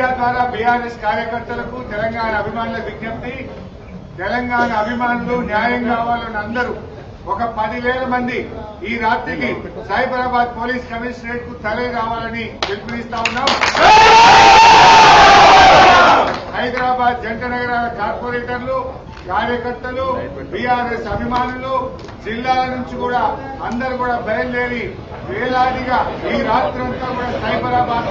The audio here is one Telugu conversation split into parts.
మీడియా ద్వారా బీఆర్ఎస్ కార్యకర్తలకు తెలంగాణ అభిమానుల విజ్ఞప్తి తెలంగాణ అభిమానులు న్యాయం కావాలని అందరూ ఒక పదివేల మంది ఈ రాత్రికి సైబరాబాద్ పోలీస్ కమిషనరేట్కు తరలి రావాలని పిలుపునిస్తా ఉన్నాం. హైదరాబాద్ జంట నగరాల కార్పొరేటర్లు కార్యకర్తలు బీఆర్ఎస్ అభిమానులు జిల్లాల నుంచి కూడా అందరూ కూడా బయలుదేరి వేలాదిగా ఈ రాత్రంతా కూడా సైబరాబాద్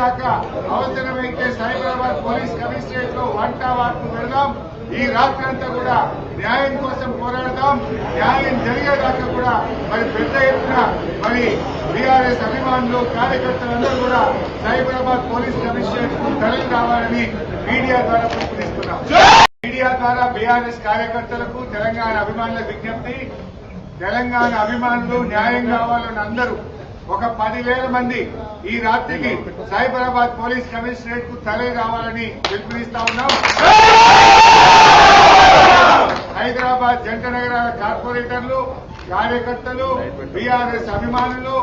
జరిగేదాకా అవసరమైతే సైబరాబాద్ పోలీస్ కమిషనరేట్లో వంట వార్పు పెడదాం. ఈ రాత్రి అంతా కూడా న్యాయం కోసం పోరాడదాం. న్యాయం జరిగేదాకా కూడా మరి పెద్ద ఎత్తున మరి బీఆర్ఎస్ అభిమానులు కార్యకర్తలందరూ కూడా సైబరాబాద్ పోలీస్ కమిషనరేట్కు తరలి రావాలని మీడియా ద్వారా పిలుపునిస్తున్నాం మీడియా ద్వారా బీఆర్ఎస్ కార్యకర్తలకు తెలంగాణ అభిమానుల విజ్ఞప్తి తెలంగాణ అభిమానులు న్యాయం కావాలని అందరూ ఒక పదివేల మంది ఈ రాత్రికి సైబరాబాద్ పోలీస్ కమిషనరేట్కు తరలి రావాలని పిలుపునిస్తా ఉన్నాం. హైదరాబాద్ జంట నగరాల కార్పొరేటర్లు కార్యకర్తలు బీఆర్ఎస్ అభిమానులు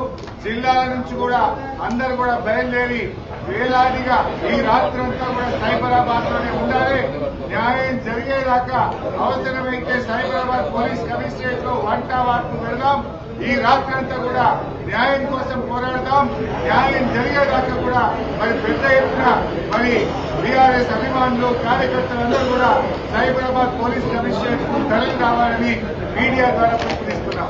జిల్లాల నుంచి కూడా అందరూ కూడా బయలుదేరి వేలాదిగా ఈ రాత్రంతా కూడా సైబరాబాద్లోనే ఉండాలి. న్యాయం జరిగేదాకా అవసరమైతే సైబరాబాద్ పోలీస్ కమిషనరేట్లో వంట వార్పు పెడదాం. ఈ రాత్రంతా కూడా న్యాయం కోసం పోరాడదాం న్యాయం జరిగేదాకా కూడా మరి పెద్ద ఎత్తున మరి బీఆర్ఎస్ అభిమానులు కార్యకర్తలందరూ కూడా సైబరాబాద్ పోలీస్ కమిషనర్కు తరలి రావాలని మీడియా ద్వారా పిలుపునిస్తున్నాం.